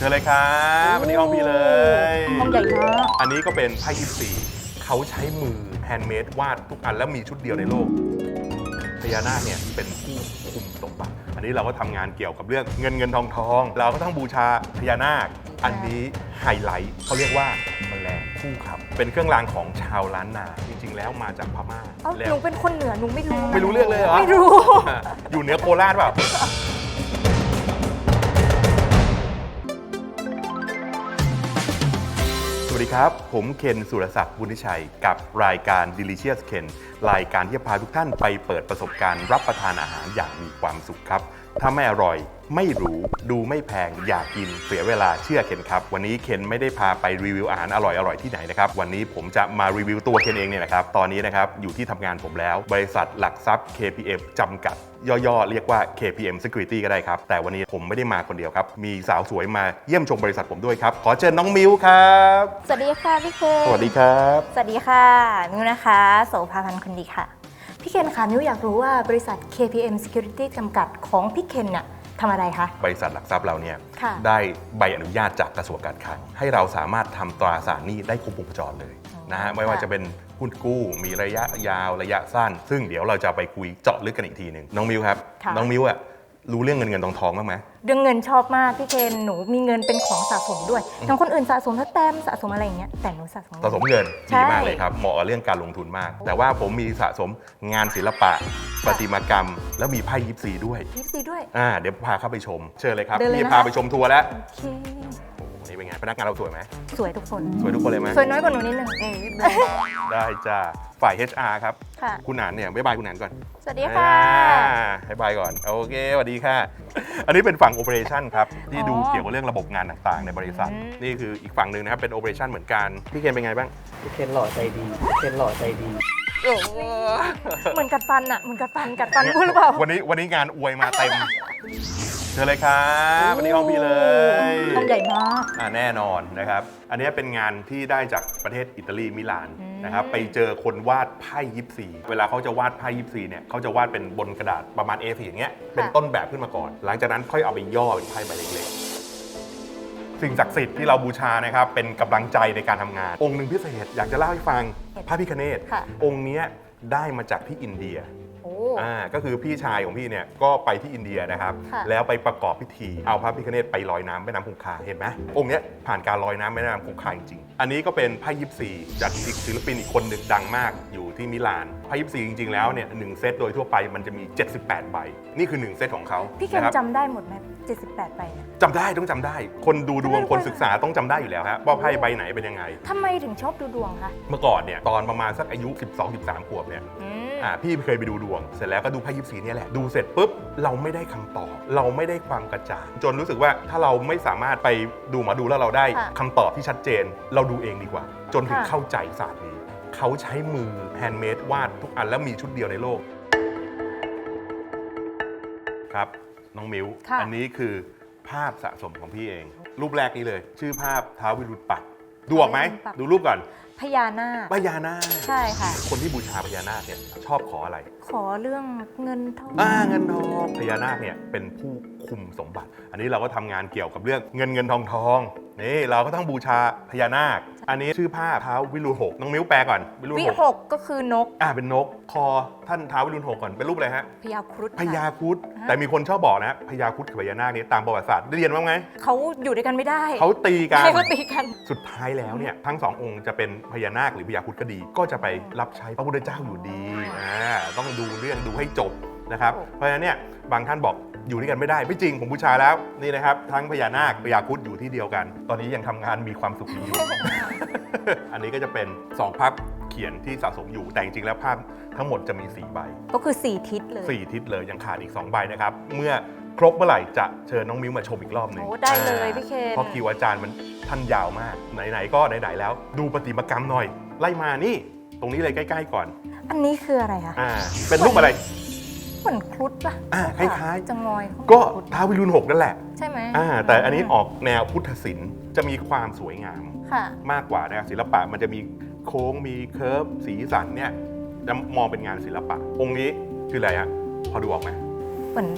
เชิญเลยครับวันนี้ห้องพี่เลยห้องใหญ่มากอันนี้ก็เป็นไพ่ยิปซีเขาใช้มือแฮนด์เมดวาดทุกอันแล้วมีชุดเดียวในโลกพญานาคเนี่ยเป็นผู้คุมสมบัติอันนี้เราก็ทำงานเกี่ยวกับเรื่องเงินเงินทองทอง เราก็ต้องบูชาพญานาค อันนี้ไฮไลท์เขาเรียกว่าแมลงคู่ครับ เป็นเครื่องรางของชาวล้านนา จริง ๆ แล้วมาจากพม่าเอ้าแล้หนูวเป็นคนเหนือหนูไม่รู้ ไม่รู้เรื่องเลยเหรอ ไม่รู้ อยู่เหนือโคราชเปล่า วัสดีครับ ผมเคนสุรศักดิ์บุญชัย กับรายการ Delicious Ken รายการที่จะพาทุกท่านไปเปิดประสบการณ์รับประทานอาหารอย่างมีความสุขครับ ถ้าไม่อร่อย ไม่รู้ดูไม่แพง อยากกิน เสียเวลาเชื่อเคนครับ วันนี้เคนไม่ได้พาไปรีวิวอาหารอร่อยๆที่ไหนนะครับ วันนี้ผมจะมารีวิวตัวเคนเองเนี่ยนะครับ ตอนนี้นะครับอยู่ที่ทำงานผมแล้ว บริษัทหลักทรัพย์ KPM จำกัด ย่อๆ เรียกว่า KPM Security ก็ได้ครับ แต่วันนี้ผมไม่ได้มาคนเดียวครับ มีสาวสวยมาเยี่ยมชมบริษัทผมด้วยครับ ขอเชิญน้องมิวครับ สวัสดีค่ะพี่เคนสวัสดีครับ สวัสดีค่ะมิวนะคะ โสภาพันธ์คนดีค่ะ พี่เคนคะมิวอยากรู้ว่าบริษัท KPM Security จำกัดของพี่เคนเนี่ยทำอะไรคะ บริษัทหลักทรัพย์เราเนี่ยค่ะได้ใบอนุญาตจากกระทรวงการคลังให้เราสามารถทำตราสารหนี้ได้ครบวงจรเลยนะฮะไม่ว่าจะเป็นหุ้นกู้มีระยะยาวระยะสั้น ซึ่งเดี๋ยวเราจะไปคุยเจาะลึกกันอีกทีหนึ่งน้องมิวครับ ค่ะ น้องมิวอะ รู้เรื่องเงินเงินทองทองบ้างไหมเรื่องเงินชอบมากพี่เคนหนูมีเงินเป็นของสะสมด้วยทั้งคนอื่นสะสมสแตมป์สะสมอะไรอย่างเงี้ยแต่หนูสะสม สะสมเงินใช่ ดีมากเลยครับเหมาะกับเรื่องการลงทุนมาก แต่ว่าผมมีสะสมงานศิลปะประติมากรรม แล้วมีไพ่ยิปซีด้วยยิปซีด้วย อ่าเดี๋ยวพาเข้าไปชม เชิญเลยครับเดินเลยพี่นะคะ พาไปชมทัวร์แล้ว โอเคโอ้โห นี่เป็นไงพนักงานเราสวยไหมสวยทุกคน สวยทุกคนเลยไหมสวยน้อยกว่าหนูนิดนึงอืมนิดนึงได้จ้าฝ่าย HR ครับ ค่ะ คุณหนานเนี่ยบ๊ายบายคุณหนานก่อนสวัสดีค่ะบ๊ายบายก่อน โอเคสวัสดีค่ะ อันนี้เป็นฝั่งโอเปอเรชั่นครับ ที่ดูอ๋อเกี่ยวกับเรื่องระบบงานต่างๆ ในบริษัท อืม นี่คืออีกฝั่งหนึ่งนะครับเป็นโอเปอเรชั่นเหมือนกัน พี่เคนเป็นไงบ้าง พี่เคนหล่อใจดีพี่เคนหล่อใจดี เหมือนกัดฟันอะเหมือนกัดฟันกัดฟันพูดหรือเปล่า วันนี้วันนี้งานอวยมาเต็มเชิญเลยครับวันนี้ห้องพี่เลยห้องใหญ่มากอ่าแน่นอนนะครับ อันนี้เป็นงานที่ได้จากประเทศอิตาลีมิลานอืมนะครับไปเจอคนวาดไพ่ยิปซีเวลาเขาจะวาดไพ่ยิปซีเนี่ยเขาจะวาดเป็นบนกระดาษประมาณ A4 อย่างเงี้ยเป็นต้นแบบขึ้นมาก่อน หลังจากนั้นค่อยเอาไปย่อเป็นไพ่ใบเล็กๆ สิ่งศักดิ์สิทธิ์ที่เราบูชานะครับเป็นกำลังใจในการทำงาน องค์หนึ่งพิเศษอยากจะเล่าให้ฟังพระพิคเนตค่ะ องค์เนี้ยได้มาจากที่อินเดียโอ้อ่าก็คือพี่ชายของพี่เนี่ยก็ไปที่อินเดียนะครับค่ะแล้วไปประกอบพิธี เอาพระพิฆเนศไปลอยน้ำแม่น้ำคงคาเห็นไหมองค์เนี้ยผ่านการลอยน้ำแม่น้ำคงคาจริงๆอันนี้ก็เป็นไพ่ยิปซีจากอีกศิลปินอีกคนหนึ่งดังมากอยู่ที่มิลานไพ่ยิปซีจริงๆแล้วเนี่ยหนึ่งเซตโดยทั่วไปมันจะมี 78 ใบ นี่คือ 1 เซตของเขาพี่เคนนะครับจำได้หมดไหม78 ใบเนี่ยจำได้ต้องจำได้ คนดูดวงคนศึกษาต้องจำได้อยู่แล้วฮะว่าไพ่ใบไหนเป็นยังไงทำไมถึงชอบดูดวงคะเมื่อก่อนเนี่ยตอนประมาณสักอายุ 12-13 ขวบเนี่ย อืมอ่าพี่เคยไปดูดวง เสร็จแล้วก็ดูไพ่ยิปซีเนี่ยแหละ ดูเสร็จปุ๊บ เราไม่ได้คำตอบ เราไม่ได้ความกระจ่างจนรู้สึกว่าถ้าเราไม่สามารถไปดูหมาดูแล้วเราได้ค่ะคำตอบที่ชัดเจน เราดูเองดีกว่า จนถึงค่ะเข้าใจศาสตร์นี้เขาใช้มือแฮนด์เมดวาดทุกอันแล้วมีชุดเดียวในโลก ครับ น้องมิวค่ะอันนี้คือภาพสะสมของพี่เอง รูปแรกนี้เลย ชื่อภาพท้าววิรุณปักษ์ ดูออกไหมดูรูปก่อนพญานาค พญานาคใช่ค่ะ คนที่บูชาพญานาคเนี่ยชอบขออะไร ขอเรื่องเงินทองอ่าเงินทองพญานาคเนี่ยเป็นผู้คุมสมบัติ อันนี้เราก็ทำงานเกี่ยวกับเรื่องเงินเงินทองทอง นี่เราก็ต้องบูชาพญานาค อันนี้ชื่อผ้าเท้าวิรุณหกน้องมิ้วแปลก่อนวิรุณวิหกหกก็คือนกอ่าเป็นนก คอท่านเท้าวิรุณหกก่อนเป็นรูปอะไรฮะพญาครุฑพญาค่ะ ครุฑฮะ แต่มีคนชอบบอกนะพญาครุฑกับพญานาคนี่ตามประวัติศาสตร์ได้เรียนบ้างไหมเขาอยู่ด้วยกันไม่ได้เขาตีกันใช่เขาตีกัน สุดท้ายแล้วเนี่ยทั้งสององค์จะเป็นพญานาคหรือพญาครุฑก็ดี ก็จะไปรับใช้พระพุทธเจ้าอยู่ดีอ่าต้องดูเรื่องดูให้จบนะครับโอ้เพราะฉะนั้นเนี่ยบางท่านบอก อยู่ด้วยกันไม่ได้ไม่จริงผมบูชาแล้วนี่นะครับ ทั้งพญานาคพญาครุฑอยู่ที่เดียวกัน ตอนนี้ยังทำงานมีความสุขดีอยู่ อันนี้ก็จะเป็นสองภาพเขียนที่สะสมอยู่แต่จริงๆแล้วภาพทั้งหมดจะมีสี่ใบ ก็คือสี่ทิศเลย สี่ทิศเลยยังขาดอีก 2 ใบนะครับ เมื่อครบเมื่อไหร่จะเชิญน้องมิ้วมาชมอีกรอบหนึ่งโอ้ได้เลยอ่าพี่เคน เพราะคิวอาจารย์มันท่านยาวมาก ไหนๆ ก็ไหนๆ แล้ว ดูปฏิมากรรมหน่อย ไล่มานี่ ตรงนี้เลยใกล้ ๆ ก่อน อันนี้คืออะไรคะ อ่า เป็นรูปอะไร เหมือนครุฑปะอ่าคล้ายๆ จะงอยเข้ามาก็ครุฑท้าววิรุณหกนั่นแหละใช่ไหมอ่าแต่อันนี้ออกแนวพุทธศิลป์จะมีความสวยงาม ค่ะ มากกว่านะครับศิลปะมันจะมีโค้งมีเคิร์ฟสีสันเนี่ยจะมองเป็นงานศิลปะ องค์นี้คืออะไรฮะพอดูออกไหม เหมือน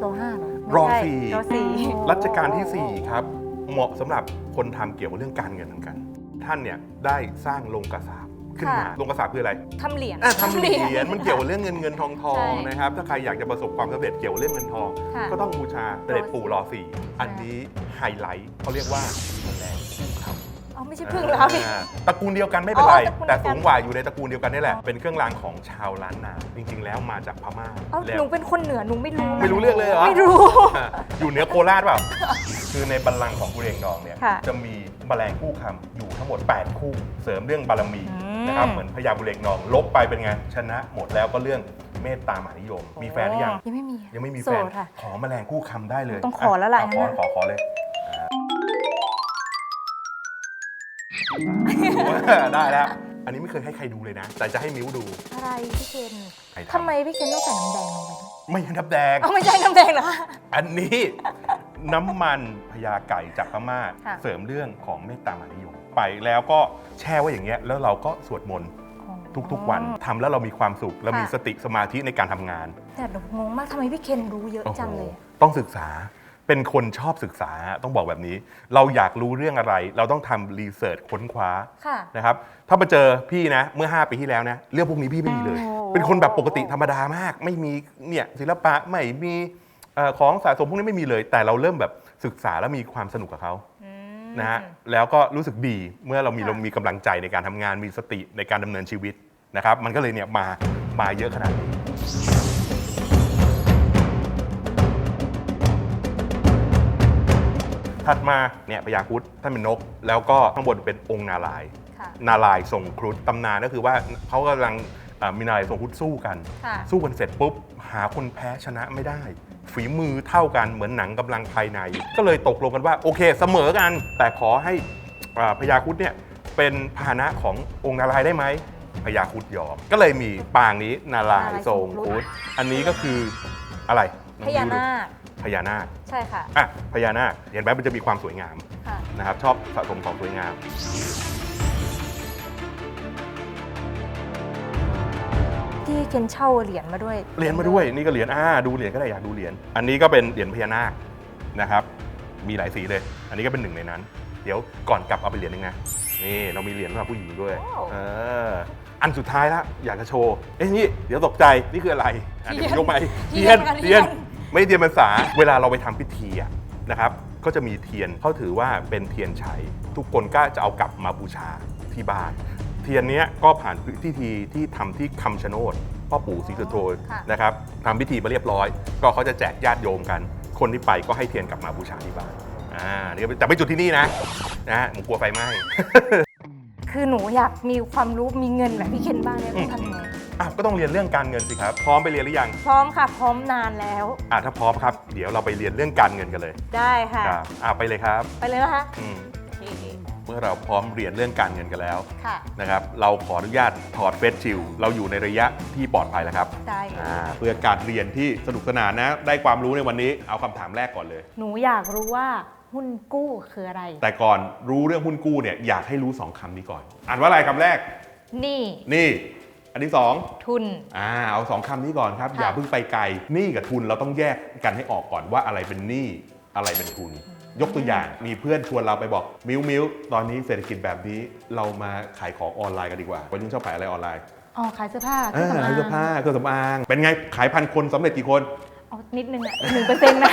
โลห้าเหรอโรอไม่ใช่สี่ รอสี่รัชกาลที่ 4 ครับ เหมาะสำหรับคนทำเกี่ยวกับเรื่องการเงินเหมือนกัน ท่านเนี่ยได้สร้างโรงกระสาบ ขึ้นมาค่ะโรงกระสาบคืออะไรทำเหรียญ อะทำเหรียญมันเกี่ยวกับเรื่องเงินเงินทองทอใช่งนะครับ ถ้าใครอยากจะประสบความสำเร็จเกี่ยวกับเรื่องเงินทอง ค่ะก็ต้องบูชาเสด็จปู่รอสี่อันนี้ไฮไลท์เขาเรียกว่าแมลงคู่คำอ๋อไม่ใช่พึ่งแล้วพี่ อ่าตระกูลเดียวกันไม่เป็นไร อ๋อตระกูลเดีแต่ยวกัน สูงกว่าอยู่ในตระกูลเดียวกันนี่แหละ เป็นเครื่องรางของชาวล้านนา จริง ๆ แล้วมาจากพม่าเอ้าแล้หนูวเป็นคนเหนือหนูไม่รู้นะไม่รู้เรื่องเลยเหรอ ไม่รู้ อะอยู่เหนือโคราชเปล่า คือในบัลลังก์ของกุเรงดองเนี่ย ค่ะจะมีแมลงคู่คำอยู่ทั้งหมด 8 คู่ เสริมเรื่องบารมี อืม นะครับเหมือนพญาบุเรงดอง ลบไปเป็นไง ชนะหมดแล้วก็เรื่องเมตตามหานิยม มีแฟนหรือยัง ยังไม่มียังไม่มีโสแฟนดค่ะ ขอแมลงคู่คำได้เลยต้องขอแล้วล่ะ ของั้นขอน่ะขอเลยอ่าได้แล้ว อันนี้ไม่เคยให้ใครดูเลยนะ แต่จะให้มิ้วดู อะไรพี่เคนใครทำไมพี่เคนต้องใส่น้ำแดงลงไปด้วยไม่ใช่น้ำแดง เอาไม่ใช่น้ำแดงเหรอคะ อันนี้ น้ำมันพญาไก่จากพม่าค่ะ เสริมเรื่องของเมตตามหานิยม ไปแล้วก็แช่ไว้อย่างเงี้ยแล้วเราก็สวดมนต์ทุกๆวันทำแล้วเรามีความสุขเรามีค่ะสติสมาธิในการทำงาน แต่หนูงงมากทำไมพี่เคนรู้เยอะโอ้โหจังเลยต้องศึกษา เป็นคนชอบศึกษา ต้องบอกแบบนี้ เราอยากรู้เรื่องอะไร เราต้องทำรีเสิร์ชค้นคว้า ค่ะ นะครับ ถ้ามาเจอพี่นะ เมื่อ 5 ปีที่แล้วนะ เรื่องพวกนี้พี่ไม่มีเลยโอ้โหเป็นคนแบบปกติธรรมดามาก ไม่มีเนี่ยศิลปะ ไม่มีเอ่อของสะสมพวกนี้ไม่มีเลย แต่เราเริ่มแบบศึกษาแล้วมีความสนุกกับเขาอืม นะฮะแล้วก็รู้สึกดีเมื่อเรามีค่ะเรามีกำลังใจในการทำงานมีสติในการดำเนินชีวิตนะครับ มันก็เลยเนี่ยมามาเยอะขนาดนี้ ถัดมาเนี่ยพญาครุฑท่านเป็นนก แล้วก็ข้างบนเป็นองค์นารายณ์ค่ะ นารายณ์ทรงครุฑตำนานก็คือว่าเขากำลังเอ่อมีนารายณ์ทรงครุฑสู้กัน ค่ะ สู้กันเสร็จปุ๊บ หาคนแพ้ชนะไม่ได้ ฝีมือเท่ากันเหมือนหนังกำลังภายใน ก็เลยตกลงกันว่า โอเคเสมอกัน แต่ขอให้อ่าพญาครุฑเนี่ยเป็นพาหนะขององค์นารายณ์ได้ไหมพญาครุฑยอม ก็เลยมีปางนี้นารายณ์ทรงครุฑอันนี้ก็คืออะไรน้องพญานาคพญานาคใช่ค่ะอะพญานาคเห็นไหมมันจะมีความสวยงามค่ะ นะครับชอบสะสมของสวยงาม เคนเช่าเหรียญมาด้วยเหรียญมาด้วยนี่ก็เหรียญอ่าดูเหรียญก็ได้อยากดูเหรียญอันนี้ก็เป็นเหรียญพญานาคนะครับ มีหลายสีเลย อันนี้ก็เป็นหนึ่งในนั้น เดี๋ยวก่อนกลับเอาไปเหรียญหนึงนะนี่เรามีเหรียญสำหรับผู้หญิงด้วยว้าวเอออันสุดท้ายละอยากจะโชว์เอ้ยนี่เดี๋ยวตกใจนี่คืออะไรอะเดี๋ยวผมยกไปเทียนค่ะเทีเทียยนนไม่ได้เทียนภาษาเวลาเราไปทำพิธีอะนะครับ ก็จะมีเทียนเขาถือว่าเป็นเทียนชัยทุกคนก็จะเอากลับมาบูชาที่บ้านเทียนเนี้ยก็ผ่านพิธีที่ทำที่คำชะโนดพ่อปู่ศรีสุโธค่ะนะครับทำพิธีมาเรียบร้อย ก็เขาจะแจกญาติโยมกัน คนที่ไปก็ให้เทียนกลับมาบูชาที่บ้านอ่านี่ก็เป็นแต่ไม่จุดที่นี่นะนะฮะผมกลัวไฟไหม้คือหนูอยากมีความรู้มีเงินแบบพี่เคนบ้างเนี่ยต้องทำยังไงอ้าวก็ต้องเรียนเรื่องการเงินสิครับ พร้อมไปเรียนหรือยัง พร้อมค่ะ พร้อมนานแล้วอ่าถ้าพร้อมครับ เดี๋ยวเราไปเรียนเรื่องการเงินกันเลย ได้ค่ะครับอ่าไปเลยครับ ไปเลยนะคะอืมโอ เคเมื่อเราพร้อมเรียนเรื่องการเงินกันแล้วค่ะ นะครับ เราขออนุญาตถอดเฟสชิลเราอยู่ในระยะที่ปลอดภัยแล้วครับได้ค่ะอ่าเพื่อการเรียนที่สนุกสนานนะ ได้ความรู้ในวันนี้เอาคำถามแรกก่อนเลย หนูอยากรู้ว่าหุ้นกู้คืออะไร แต่ก่อนรู้เรื่องหุ้นกู้เนี่ยอยากให้รู้สองคำนี้ก่อน อ่านว่าอะไรคำแรกนี่ นี่ อันที่สอง ทุน อ่าเอาสองคำนี้ก่อนครับ ค่ะ อย่าเพิ่งไปไกลหนี้กับทุนเราต้องแยกกันให้ออกก่อนว่าอะไรเป็นหนี้อะไรเป็นทุน ยกตัวอย่างมีเพื่อนชวนเราไปบอกมิวมิวตอนนี้เศรษฐกิจแบบนี้เรามาขายของออนไลน์กันดีกว่าวันนี้ชอบขายอะไรออนไลน์อ๋อขายเสื้อผ้าเอเครื่องอสำขายอางเสื้อผ้าเครื่องสำอางเป็นไงขายพันคนสำเร็จกี่คนเอานิดนึงอะหนึ่งเปอร์เซ็นต์นะ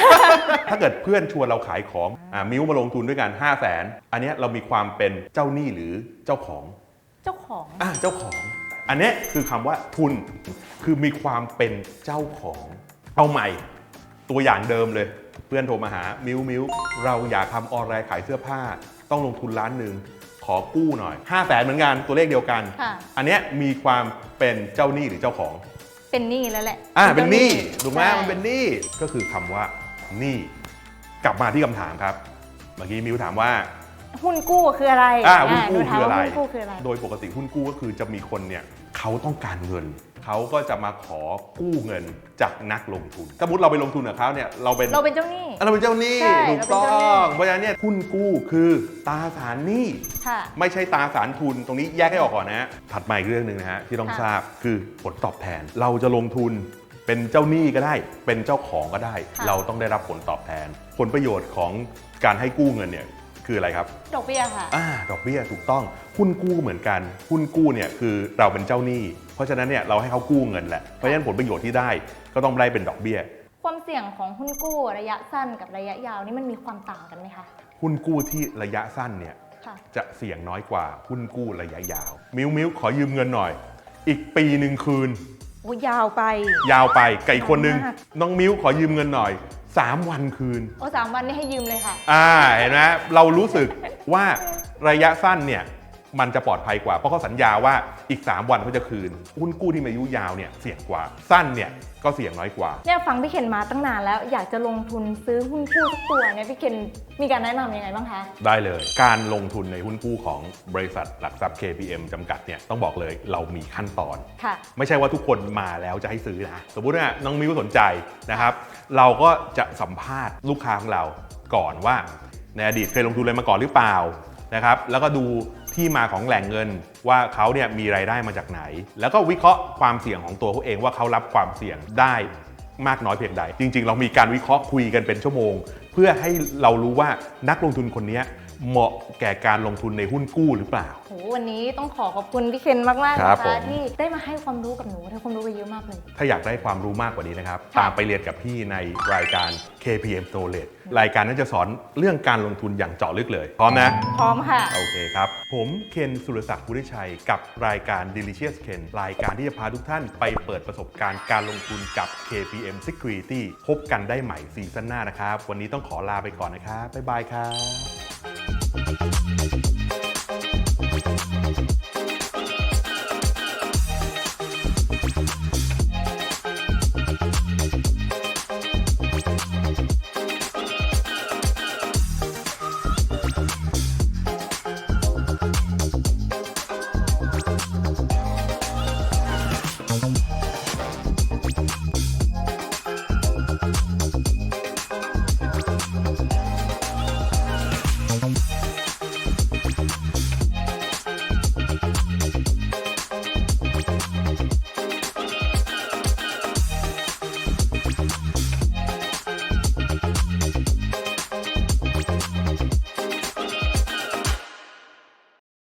ถ้าเกิดเพื่อนชวนเราขายของอ่ามิวมาลงทุนด้วยกัน5 0 0แสนอันเนี้ยเรามีความเป็นเจ้าหนี้หรือเจ้าของ เจ้าของอ่าเจ้าของ อันเนี้ยคือคำว่าทุนคือมีความเป็นเจ้าของ เอาใหม่ ตัวอย่างเดิมเลย เพื่อนโทรมาหามิวมิวเราอยากทำออนไลน์ขายเสื้อผ้า ต้องลงทุนล้านหนึ่งขอกู้หน่อย5 0 0แสนเหมือนกันตัวเลขเดียวกัน ค่ะ อันเนี้ยมีความเป็นเจ้าหนี้หรือเจ้าของ เป็นหนี้แล้วแหละอ่าเป็นหนี้ถูกไหมใช่มันเป็นหนี้ก็คือคำว่าหนี้กลับมาที่คำถามครับ เมื่อกี้มิวถามว่า หุ้นกู้คืออะไรอ่าหุ้นหกู้ถามคือว่าอะไรหุ้นกู้คืออะไร โดยปกติหุ้นกู้ก็คือจะมีคนเนี่ยเขาต้องการเงิน เขาก็จะมาขอกู้เงินจากนักลงทุน สมมติเราไปลงทุนกับเขาเนี่ยเราเป็นเราเป็นเจ้าหนี้ เราเป็นเจ้าหนี้ใช่ถูกเราเป็นต้อเจ้าหนี้ ง เพราะฉะนั้นเนี่ยหุ้นกู้คือตราสารหนี้ ค่ะ ไม่ใช่ตราสารทุนตรงนี้แยกให้ออกก่อนนะฮะถัดมาอีกเรื่องหนึ่งนะฮะที่ต้องค่ะ ทราบคือผลตอบแทน เราจะลงทุนเป็นเจ้าหนี้ก็ได้ เป็นเจ้าของก็ได้ค่ะเราต้องได้รับผลตอบแทน ผลประโยชน์ของการให้กู้เงินเนี่ย คืออะไรครับดอกเบี้ยค่ะอ่าดอกเบี้ยถูกต้องหุ้นกู้เหมือนกันหุ้นกู้เนี่ยคือเราเป็นเจ้าหนี้ เพราะฉะนั้นเนี่ยเราให้เขากู้เงินแหละเพราะฉะนั้นผลประโยชน์ที่ได้ก็ต้องได้เป็นดอกเบี้ย ความเสี่ยงของหุ้นกู้ระยะสั้นกับระยะยาวนี่มันมีความต่างกันไหมคะหุ้นกู้ที่ระยะสั้นเนี่ยค่ะจะเสี่ยงน้อยกว่าหุ้นกู้ระยะยาว มิ้วมิ้วขอยืมเงินหน่อย อีกปีหนึ่งคืน โอ้ยาวไป ยาวไปไก่คนหนึ่งมากน้องมิ้วขอยืมเงินหน่อย 3 วันคืน โอ้สามวันนี่ให้ยืมเลยค่ะ อ่าเห็นไหมเรารู้สึกว่าระยะสั้นเนี่ย มันจะปลอดภัยกว่า เพราะเขาสัญญาว่าอีก 3 วันเขาจะคืน หุ้นกู้ที่มีอายุยาวเนี่ยเสี่ยงกว่า สั้นเนี่ยก็เสี่ยงน้อยกว่า เนี่ยฟังพี่เคนมาตั้งนานแล้วอยากจะลงทุนซื้อหุ้นกู้สักตัวเนี่ยพี่เคนมีการแนะนำยังไงบ้างคะ ได้เลย การลงทุนในหุ้นกู้ของบริษัทหลักทรัพย์ KPM จำกัดเนี่ยต้องบอกเลยเรามีขั้นตอน ค่ะ ไม่ใช่ว่าทุกคนมาแล้วจะให้ซื้อนะ สมมุติว่าน้องมิ้วสนใจนะครับ เราก็จะสัมภาษณ์ลูกค้าของเราก่อนว่าในอดีตเคยลงทุนอะไรมาก่อนหรือเปล่านะครับ แล้วก็ดู ที่มาของแหล่งเงินว่าเขาเนี่ยมีรายได้มาจากไหน แล้วก็วิเคราะห์ความเสี่ยงของตัวเขาเองว่าเขารับความเสี่ยงได้มากน้อยเพียงใด จริง ๆ เรามีการวิเคราะห์คุยกันเป็นชั่วโมง เพื่อให้เรารู้ว่านักลงทุนคนนี้ เหมาะแก่การลงทุนในหุ้นกู้หรือเปล่า โหวันนี้ต้องขอขอบคุณพี่เคนมากๆครันะบผคะม ที่ได้มาให้ความรู้กับหนูได้ความรู้ไปเยอะมากเลย ถ้าอยากได้ความรู้มากกว่านี้นะครับค่ะตามไปเรียนกับพี่ในรายการ KPM Knowledge รายการนั้นจะสอนเรื่องการลงทุนอย่างเจาะลึกเลย พร้อมนะ พร้อมค่ะ โอเคครับ ผมเคนสุรศักดิ์บุริชัยกับรายการ Delicious Ken รายการที่จะพาทุกท่านไปเปิดประสบการณ์การลงทุนกับ KPM Security พบกันได้ใหม่ซีซั่นหน้านะครับ วันนี้ต้องขอลาไปก่อนนะครับ บ๊ายบายครับ Thank you.